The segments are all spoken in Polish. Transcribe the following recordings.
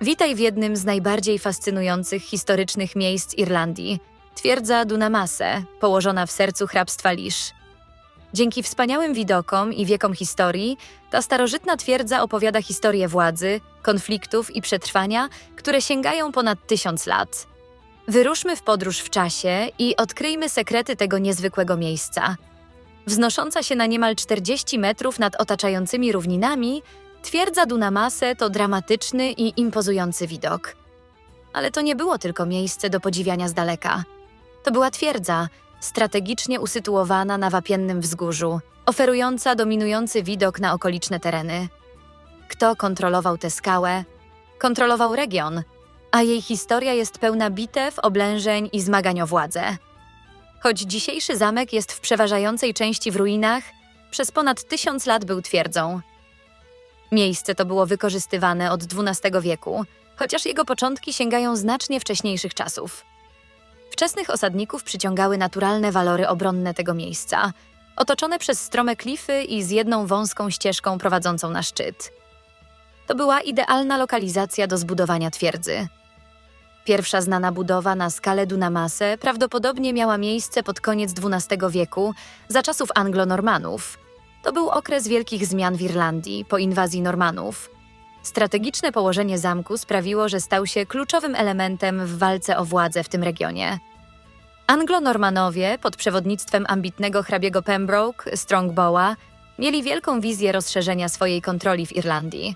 Witaj w jednym z najbardziej fascynujących historycznych miejsc Irlandii twierdza Dunamase, położona w sercu hrabstwa Lisz. Dzięki wspaniałym widokom i wiekom historii, ta starożytna twierdza opowiada historię władzy, konfliktów i przetrwania, które sięgają ponad tysiąc lat. Wyruszmy w podróż w czasie i odkryjmy sekrety tego niezwykłego miejsca. Wznosząca się na niemal 40 metrów nad otaczającymi równinami, twierdza Dunamase to dramatyczny i impozujący widok. Ale to nie było tylko miejsce do podziwiania z daleka. To była twierdza, strategicznie usytuowana na wapiennym wzgórzu, oferująca dominujący widok na okoliczne tereny. Kto kontrolował tę skałę? Kontrolował region, a jej historia jest pełna bitew, oblężeń i zmagań o władzę. Choć dzisiejszy zamek jest w przeważającej części w ruinach, przez ponad tysiąc lat był twierdzą. Miejsce to było wykorzystywane od XII wieku, chociaż jego początki sięgają znacznie wcześniejszych czasów. Wczesnych osadników przyciągały naturalne walory obronne tego miejsca, otoczone przez strome klify i z jedną wąską ścieżką prowadzącą na szczyt. To była idealna lokalizacja do zbudowania twierdzy. Pierwsza znana budowa na skalę Dunamase prawdopodobnie miała miejsce pod koniec XII wieku, za czasów Anglo-Normanów. To był okres wielkich zmian w Irlandii po inwazji Normanów. Strategiczne położenie zamku sprawiło, że stał się kluczowym elementem w walce o władzę w tym regionie. Anglo-Normanowie pod przewodnictwem ambitnego hrabiego Pembroke, Strongbowa, mieli wielką wizję rozszerzenia swojej kontroli w Irlandii.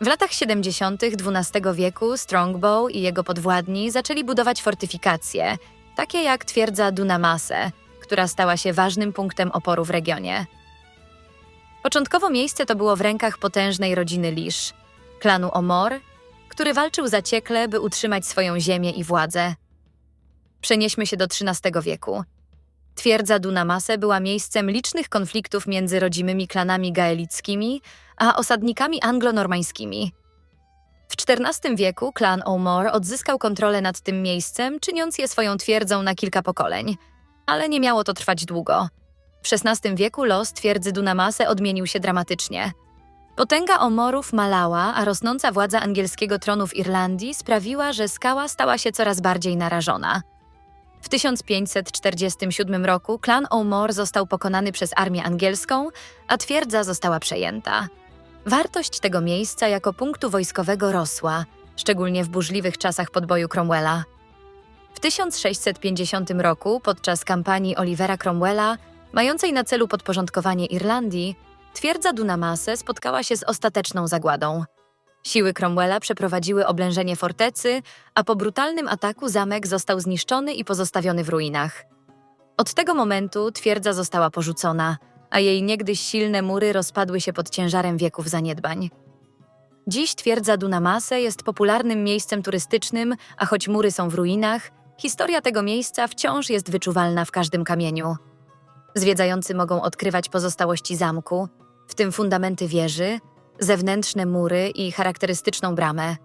W latach 70. XII wieku Strongbow i jego podwładni zaczęli budować fortyfikacje, takie jak twierdza Dunamase, która stała się ważnym punktem oporu w regionie. Początkowo miejsce to było w rękach potężnej rodziny Lisz, klanu Omor, który walczył zaciekle, by utrzymać swoją ziemię i władzę. Przenieśmy się do XIII wieku. Twierdza Dunamase była miejscem licznych konfliktów między rodzimymi klanami gaelickimi a osadnikami anglo-normańskimi. W XIV wieku klan O'More odzyskał kontrolę nad tym miejscem, czyniąc je swoją twierdzą na kilka pokoleń. Ale nie miało to trwać długo. W XVI wieku los twierdzy Dunamase odmienił się dramatycznie. Potęga Omorów malała, a rosnąca władza angielskiego tronu w Irlandii sprawiła, że skała stała się coraz bardziej narażona. W 1547 roku klan O'More został pokonany przez armię angielską, a twierdza została przejęta. Wartość tego miejsca jako punktu wojskowego rosła, szczególnie w burzliwych czasach podboju Cromwella. W 1650 roku, podczas kampanii Olivera Cromwella, mającej na celu podporządkowanie Irlandii, twierdza Dunamase spotkała się z ostateczną zagładą. Siły Cromwella przeprowadziły oblężenie fortecy, a po brutalnym ataku zamek został zniszczony i pozostawiony w ruinach. Od tego momentu twierdza została porzucona, a jej niegdyś silne mury rozpadły się pod ciężarem wieków zaniedbań. Dziś twierdza Dunamase jest popularnym miejscem turystycznym, a choć mury są w ruinach, historia tego miejsca wciąż jest wyczuwalna w każdym kamieniu. Zwiedzający mogą odkrywać pozostałości zamku, w tym fundamenty wieży, zewnętrzne mury i charakterystyczną bramę.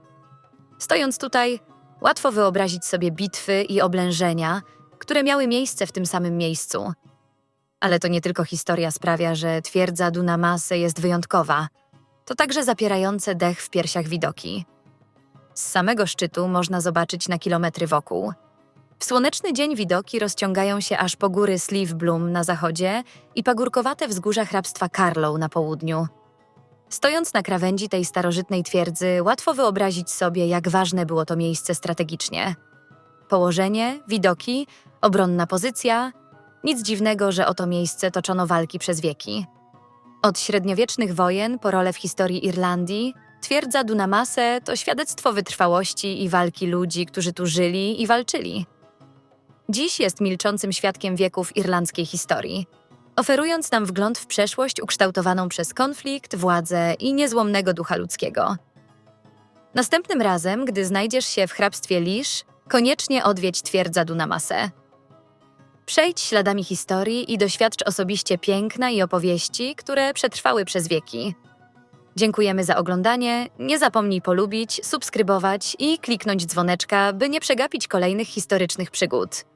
Stojąc tutaj, łatwo wyobrazić sobie bitwy i oblężenia, które miały miejsce w tym samym miejscu. Ale to nie tylko historia sprawia, że twierdza Dunamase jest wyjątkowa. To także zapierające dech w piersiach widoki. Z samego szczytu można zobaczyć na kilometry wokół. W słoneczny dzień widoki rozciągają się aż po góry Slieve Bloom na zachodzie i pagórkowate wzgórza hrabstwa Carlow na południu. Stojąc na krawędzi tej starożytnej twierdzy, łatwo wyobrazić sobie, jak ważne było to miejsce strategicznie. Położenie, widoki, obronna pozycja. Nic dziwnego, że o to miejsce toczono walki przez wieki. Od średniowiecznych wojen po rolę w historii Irlandii, twierdza Dunamase to świadectwo wytrwałości i walki ludzi, którzy tu żyli i walczyli. Dziś jest milczącym świadkiem wieków irlandzkiej historii oferując nam wgląd w przeszłość ukształtowaną przez konflikt, władzę i niezłomnego ducha ludzkiego. Następnym razem, gdy znajdziesz się w hrabstwie Lisz, koniecznie odwiedź twierdza Dunamase. Przejdź śladami historii i doświadcz osobiście piękna i opowieści, które przetrwały przez wieki. Dziękujemy za oglądanie. Nie zapomnij polubić, subskrybować i kliknąć dzwoneczka, by nie przegapić kolejnych historycznych przygód.